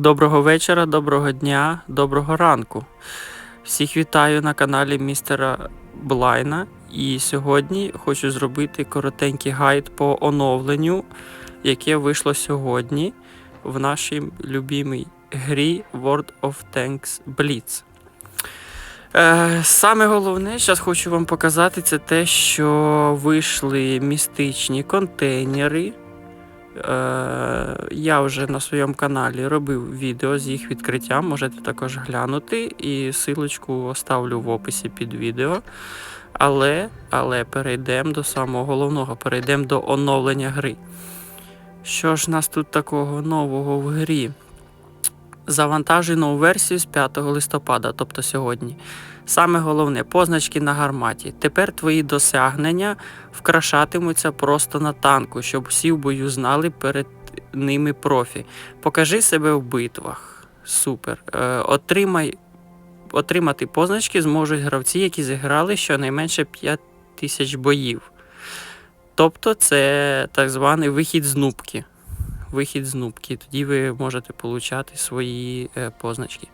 Доброго вечора, доброго дня, доброго ранку. Всіх вітаю на каналі містера Блайна. І сьогодні хочу зробити коротенький гайд по оновленню, яке вийшло сьогодні в нашій любимій грі World of Tanks Blitz. Е, саме головне, зараз хочу вам показати, це те, що вийшли містичні контейнери. Е, я вже на своєму каналі робив відео з їх відкриттям, можете також глянути, і силочку оставлю в описі під відео. Але, але перейдемо до самого головного, перейдемо до оновлення гри. Що ж нас тут такого нового в грі? Завантажую нову версію з 5 листопада, тобто сьогодні. Саме головне позначки на гарматі. Тепер твої досягнення вкрашатимуться просто на танку, щоб всі в бою знали перед ними профі. Покажи себе в битвах. Супер. Е, отримай, отримати позначки зможуть гравці, які зіграли щонайменше 5 тисяч боїв. Тобто це так званий вихід з нубки. Вихід з нубки. Тоді ви можете получати свої е, позначки.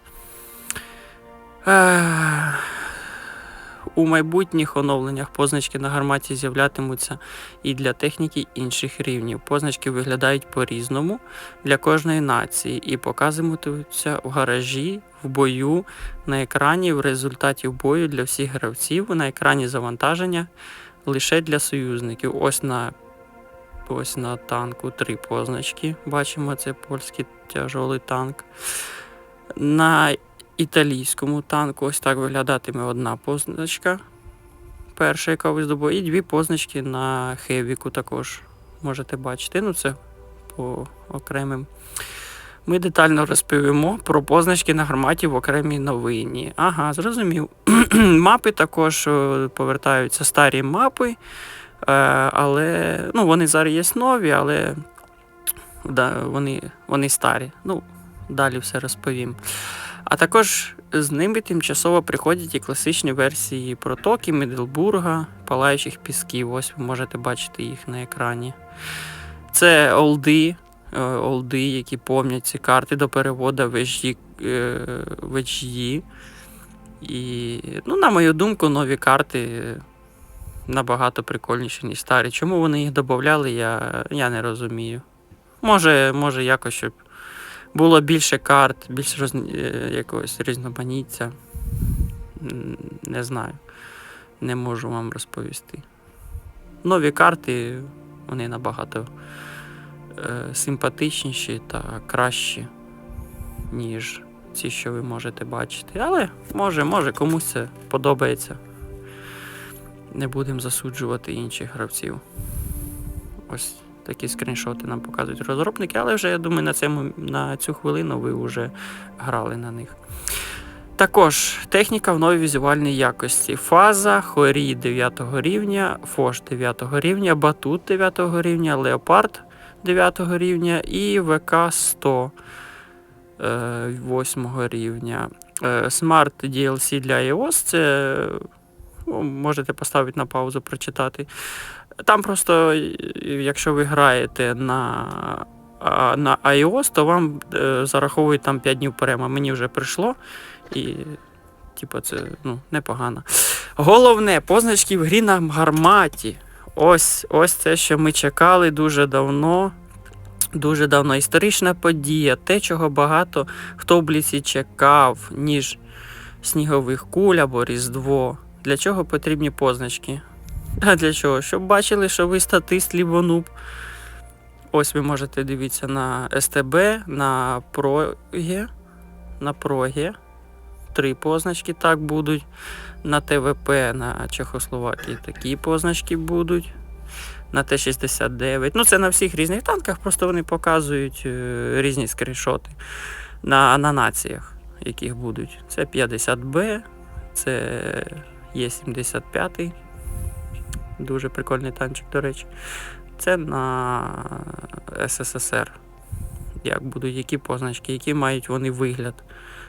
У майбутніх оновленнях позначки на гарматі з'являтимуться і для техніки інших рівнів. Позначки виглядають по-різному для кожної нації і показуватимуться в гаражі, в бою, на екрані в результаті бою для всіх гравців, на екрані завантаження лише для союзників. Ось на ось на танку три позначки. Бачимо, це польський тяжолий танк. На італійському танку ось так виглядатиме одна позначка. Перша, яка ви здобує, і дві позначки на хевіку також можете бачити. Ну, це по окремим. Ми детально розповімо про позначки на гарматі в окремій новині. Ага, зрозумів. мапи також е, повертаються старі мапи, е, але ну, вони зараз є нові, але да, вони, вони старі. Ну, далі все розповім. А також з ними тимчасово приходять і класичні версії протоки, Мідлбурга, палаючих пісків. Ось ви можете бачити їх на екрані. Це олди, е, олди, які помнять ці карти до переводу в е. І, ну, на мою думку, нові карти набагато прикольніші, ніж старі. Чому вони їх додавали, я, я не розумію. Може, може якось, щоб було більше карт, більше роз... е, якогось різноманіття. Не знаю. Не можу вам розповісти. Нові карти, вони набагато е, симпатичніші та кращі, ніж ці, що ви можете бачити. Але може, може, комусь це подобається. Не будемо засуджувати інших гравців. Ось такі скріншоти нам показують розробники, але вже я думаю, на цьому на цю хвилину ви вже грали на них. Також техніка в новій візуальній якості. Фаза, хорі 9 рівня, фош 9 рівня, батут 9 рівня, леопард 9 рівня і ВК 100 8 рівня. Е, Smart DLC для iOS це ну, можете поставити на паузу, прочитати. Там просто, якщо ви граєте на на iOS, то вам е, зараховують там 5 днів перема. Мені вже прийшло. І, типу, це ну, непогано. Головне, позначки в грі на гарматі. Ось ось це, що ми чекали дуже давно. Дуже давно. Історична подія, те, чого багато хто в бліці чекав, ніж снігових куль або Різдво. Для чого потрібні позначки? А для чого? Щоб бачили, що ви статист лібонуб. Ось ви можете дивитися на СТБ, на прогі. На прогі. Три позначки так будуть. На ТВП на Чехословакії такі позначки будуть. На Т-69. Ну, це на всіх різних танках, просто вони показують е, різні скріншоти на, на націях, яких будуть. Це 50Б, це Є75. Дуже прикольний танчик, до речі. Це на СССР. Як будуть які позначки, які мають вони вигляд.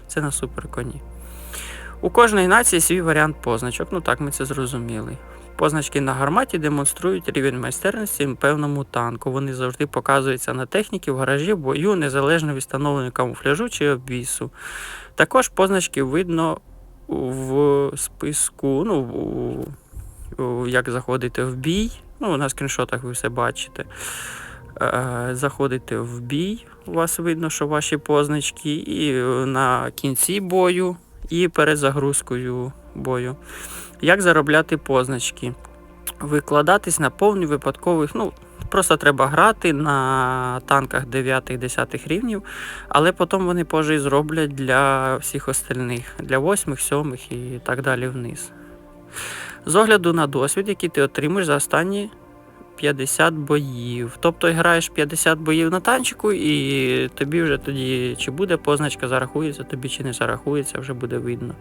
Це на суперконі. У кожної нації свій варіант позначок. Ну так, ми це зрозуміли. Позначки на гарматі демонструють рівень майстерності певному танку. Вони завжди показуються на техніці в гаражі, в бою, незалежно від встановлення камуфляжу чи обвісу. Також позначки видно в списку, ну, як заходите в бій. Ну, на скріншотах ви все бачите. Е, Заходите в бій, у вас видно, що ваші позначки, і е, на кінці бою, і перед загрузкою бою. Як заробляти позначки? Викладатись на повні випадкових, ну, просто треба грати на танках 9-10 рівнів, але потім вони позже зроблять для всіх остальних, для 8, 7 і так далі вниз. З огляду на досвід, який ти отримаєш за останні 50 боїв. Тобто граєш 50 боїв на танчику, і тобі вже тоді чи буде позначка, зарахується тобі чи не зарахується, вже буде видно.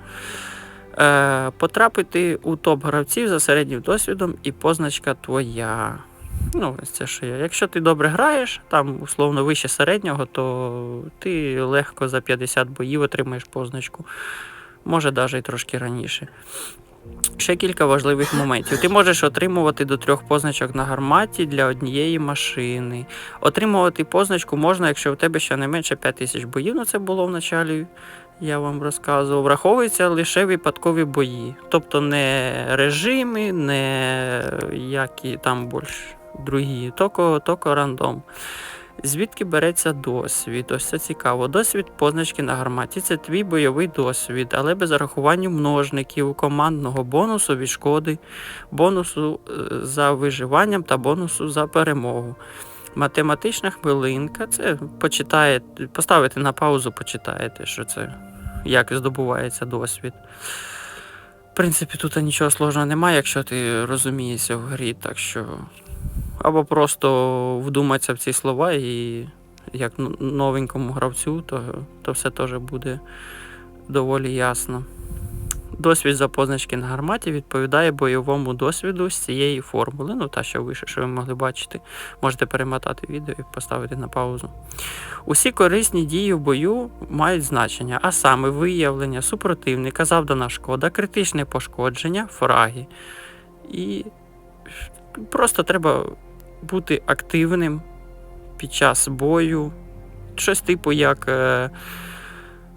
Е, потрапити у топ гравців за середнім досвідом і позначка твоя. Ну, це що я. Якщо ти добре граєш, там условно вище середнього, то ти легко за 50 боїв отримаєш позначку. Може, навіть і трошки раніше. Ще кілька важливих моментів. Ти можеш отримувати до трьох позначок на гарматі для однієї машини. Отримувати позначку можна, якщо у тебе щонайменше 5 тисяч боїв. Ну це було в началі, я вам розказував. Враховуються лише випадкові бої. Тобто не режими, не які там більш другі, тільки рандом. Звідки береться досвід? Ось це цікаво. Досвід позначки на гарматі це твій бойовий досвід, але без зарахування множників, командного бонусу від шкоди, бонусу е, за виживанням та бонусу за перемогу. Математична хвилинка це почитає, поставити на паузу, почитаєте, що це, як здобувається досвід. В принципі, тут нічого сложного немає, якщо ти розумієшся в грі, так що або просто вдуматися в ці слова і як новенькому гравцю, то, то все теж буде доволі ясно. Досвід за позначки на гарматі відповідає бойовому досвіду з цієї формули. Ну, та, що вище, що ви могли бачити. Можете перемотати відео і поставити на паузу. Усі корисні дії в бою мають значення, а саме виявлення супротивника, завдана шкода, критичне пошкодження, фраги. І просто треба бути активним під час бою. Щось типу як е,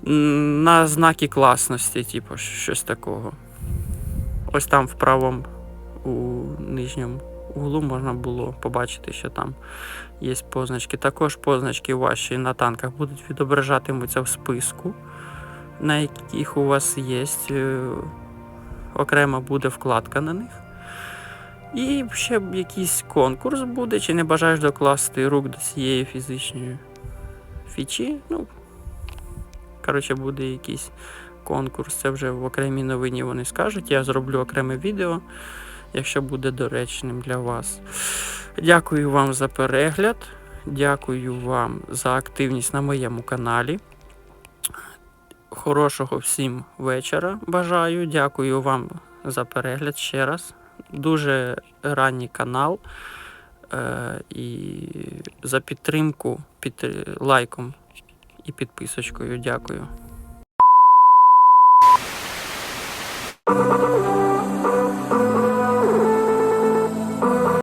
на знаки класності, типу, щось такого. Ось там в правому у нижньому углу можна було побачити, що там є позначки. Також позначки ваші на танках будуть відображатимуться в списку, на яких у вас є. е, Окрема буде вкладка на них. І ще якийсь конкурс буде, чи не бажаєш докласти рук до цієї фізичної фічі. Ну, коротше, буде якийсь конкурс. Це вже в окремій новині вони скажуть. Я зроблю окреме відео, якщо буде доречним для вас. Дякую вам за перегляд. Дякую вам за активність на моєму каналі. Хорошого всім вечора бажаю. Дякую вам за перегляд ще раз. Дуже ранній канал. Е, і за підтримку під лайком і підписочкою. Дякую.